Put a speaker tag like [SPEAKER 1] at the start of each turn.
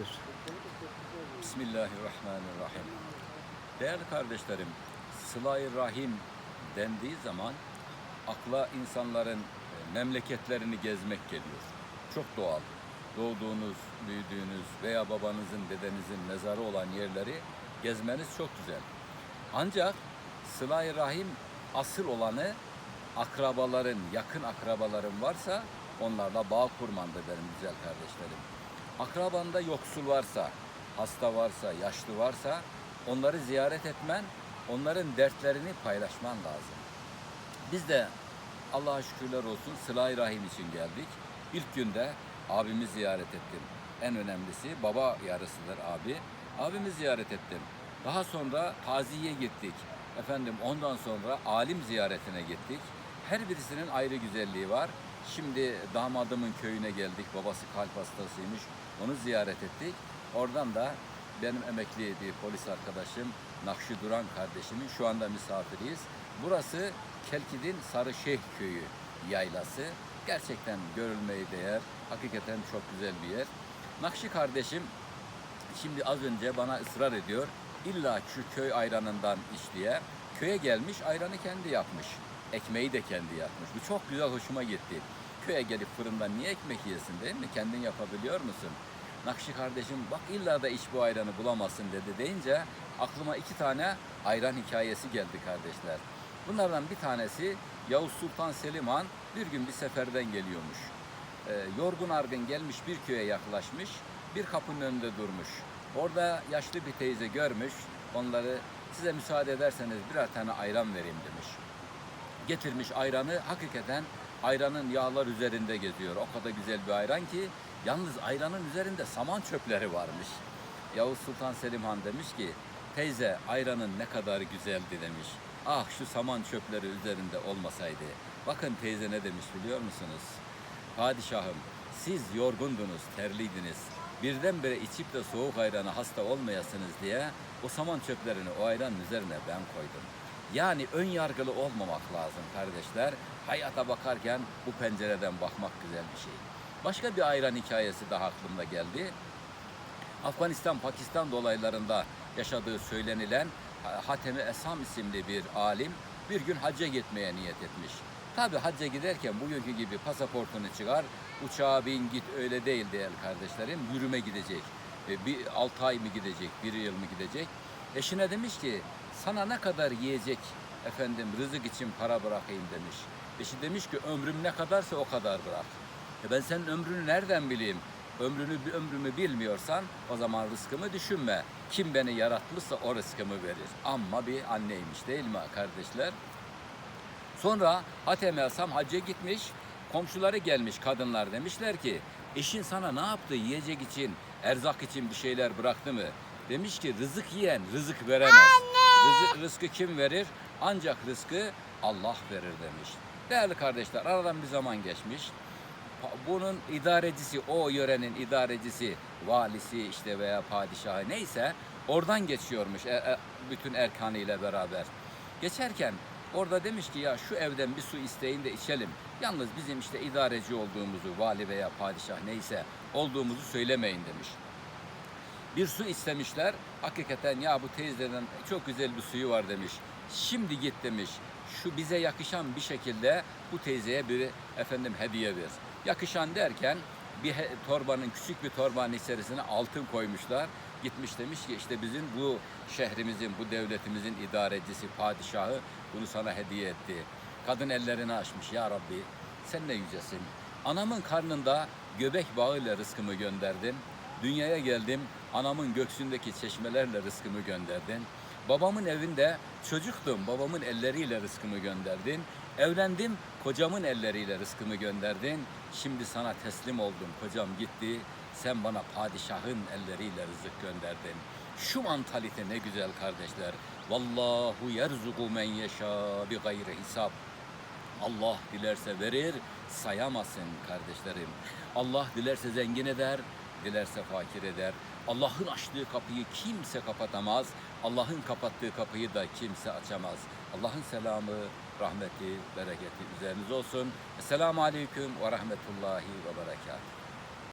[SPEAKER 1] Buyur.
[SPEAKER 2] Bismillahirrahmanirrahim. Değerli kardeşlerim, sıla-i rahim dendiği zaman akla insanların e, memleketlerini gezmek geliyor. Çok doğal. Doğduğunuz, büyüdüğünüz veya babanızın, dedenizin mezarı olan yerleri gezmeniz çok güzel. Ancak sıla-i rahim asıl olanı akrabaların, yakın akrabaların varsa onlarla bağ kurmandır benim güzel kardeşlerim. Akrabanda yoksul varsa, hasta varsa, yaşlı varsa onları ziyaret etmen, onların dertlerini paylaşman lazım. Biz de Allah'a şükürler olsun sıla rahim için geldik. İlk günde abimi ziyaret ettim. En önemlisi baba yarısıdır abi. Abimi ziyaret ettim. Daha sonra taziye gittik. Efendim ondan sonra alim ziyaretine gittik. Her birisinin ayrı güzelliği var. Şimdi damadımın köyüne geldik. Babası kalp hastasıymış. Onu ziyaret ettik. Oradan da benim emekli bir polis arkadaşım Nakşi Duran kardeşimin şu anda misafiriyiz. Burası Kelkid'in Sarışehir köyü yaylası. Gerçekten görülmeye değer. Hakikaten çok güzel bir yer. Nakşi kardeşim şimdi az önce bana ısrar ediyor. İlla şu köy ayranından iç diye. Köye gelmiş ayranı kendi yapmış. Ekmeği de kendi yapmış. Bu çok güzel hoşuma gitti. Köye gelip fırından niye ekmek yesin değil mi? Kendin yapabiliyor musun? Nakşi kardeşim bak illa da iç bu ayranı bulamazsın dedi deyince aklıma iki tane ayran hikayesi geldi kardeşler. Bunlardan bir tanesi Yavuz Sultan Selim Han bir gün bir seferden geliyormuş. Ee, yorgun argın gelmiş bir köye yaklaşmış, bir kapının önünde durmuş. Orada yaşlı bir teyze görmüş, onları size müsaade ederseniz birer tane ayran vereyim demiş. Getirmiş ayranı, hakikaten ayranın yağlar üzerinde geziyor. O kadar güzel bir ayran ki, yalnız ayranın üzerinde saman çöpleri varmış. Yavuz Sultan Selim Han demiş ki, teyze ayranın ne kadar güzeldi demiş. Ah şu saman çöpleri üzerinde olmasaydı. Bakın teyze ne demiş biliyor musunuz? Padişahım siz yorgundunuz, terliydiniz. Birdenbire içip de soğuk ayranı hasta olmayasınız diye o saman çöplerini o ayranın üzerine ben koydum. Yani ön yargılı olmamak lazım kardeşler. Hayata bakarken bu pencereden bakmak güzel bir şey. Başka bir ayran hikayesi daha aklımda geldi. Afganistan-Pakistan dolaylarında yaşadığı söylenilen Hatemi Esam isimli bir alim bir gün hacca gitmeye niyet etmiş. Tabi hacca giderken bugünkü gibi pasaportunu çıkar, uçağa bin git öyle değil değerli kardeşlerim. Yürüme gidecek. E, Bir altı ay mı gidecek, bir yıl mı gidecek? Eşine demiş ki sana ne kadar yiyecek efendim rızık için para bırakayım demiş. Eşi demiş ki ömrüm ne kadarsa o kadar bırak. E ben senin ömrünü nereden bileyim? Ömrünü ömrümü bilmiyorsan o zaman rızkımı düşünme. Kim beni yaratmışsa o rızkımı verir. Amma bir anneymiş değil mi kardeşler? Sonra Hatem Elsam hacca gitmiş. Komşuları gelmiş kadınlar demişler ki eşin sana ne yaptı yiyecek için, erzak için bir şeyler bıraktı mı? Demiş ki rızık yiyen rızık veremez. Rızık, rızkı kim verir? Ancak rızkı Allah verir demiş. Değerli kardeşler aradan bir zaman geçmiş. Bunun idarecisi, o yörenin idarecisi, valisi işte veya padişahı neyse oradan geçiyormuş e- e- bütün erkanıyla beraber. Geçerken orada demiş ki ya şu evden bir su isteyin de içelim. Yalnız bizim işte idareci olduğumuzu, vali veya padişah neyse olduğumuzu söylemeyin demiş. Bir su istemişler. Hakikaten ya bu teyzeden çok güzel bir suyu var demiş. Şimdi git demiş. Şu bize yakışan bir şekilde bu teyzeye bir efendim hediye ver. Yakışan derken bir torbanın küçük bir torbanın içerisine altın koymuşlar. Gitmiş demiş ki işte bizim bu şehrimizin, bu devletimizin idarecisi, padişahı bunu sana hediye etti. Kadın ellerini açmış ya Rabbi sen ne yücesin. Anamın karnında göbek bağıyla rızkımı gönderdin. Dünyaya geldim, anamın göksündeki çeşmelerle rızkımı gönderdin. Babamın evinde çocuktum, babamın elleriyle rızkımı gönderdin. Evlendim, kocamın elleriyle rızkımı gönderdin. Şimdi sana teslim oldum, kocam gitti. Sen bana padişahın elleriyle rızık gönderdin. Şu mantalite ne güzel kardeşler. Vallahu yerzuku men yeşâ bi gayri hisab. Allah dilerse verir, sayamazsın kardeşlerim. Allah dilerse zengin eder, dilerse fakir eder. Allah'ın açtığı kapıyı kimse kapatamaz. Allah'ın kapattığı kapıyı da kimse açamaz. Allah'ın selamı, rahmeti, bereketi üzerinize olsun. Esselamu Aleyküm ve Rahmetullahi ve Berekatuhu.